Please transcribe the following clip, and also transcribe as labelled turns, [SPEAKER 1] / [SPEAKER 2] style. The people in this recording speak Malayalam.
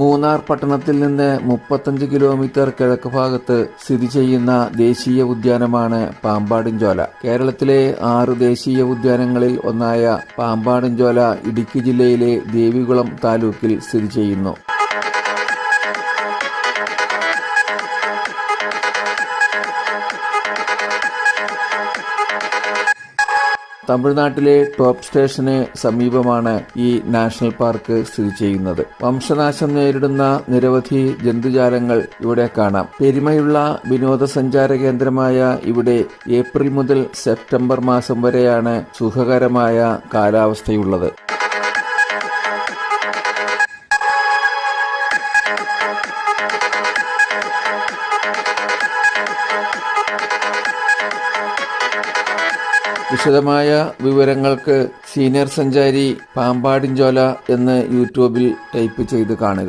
[SPEAKER 1] മൂന്നാർ പട്ടണത്തിൽ നിന്ന് മുപ്പത്തഞ്ച് കിലോമീറ്റർ കിഴക്ക് ഭാഗത്ത് സ്ഥിതി ചെയ്യുന്ന ദേശീയ ഉദ്യാനമാണ് പാമ്പാടിഞ്ചോല. കേരളത്തിലെ ആറ് ദേശീയ ഉദ്യാനങ്ങളിൽ ഒന്നായ പാമ്പാടിഞ്ചോല ഇടുക്കി ജില്ലയിലെ ദേവികുളം താലൂക്കിൽ സ്ഥിതി ചെയ്യുന്നു. തമിഴ്നാട്ടിലെ ടോപ്പ് സ്റ്റേഷന് സമീപമാണ് ഈ നാഷണൽ പാർക്ക് സ്ഥിതി ചെയ്യുന്നത്. വംശനാശം നേരിടുന്ന നിരവധി ജന്തുജാലങ്ങൾ ഇവിടെ കാണാം. പെരുമയുള്ള വിനോദസഞ്ചാര കേന്ദ്രമായ ഇവിടെ ഏപ്രിൽ മുതൽ സെപ്റ്റംബർ മാസം വരെയാണ് സുഖകരമായ കാലാവസ്ഥയുള്ളത്. വിശദമായ വിവരങ്ങൾക്ക് സീനിയർ സഞ്ചാരി പാമ്പാടിഞ്ചോല എന്ന് യൂട്യൂബിൽ ടൈപ്പ് ചെയ്ത് കാണുക.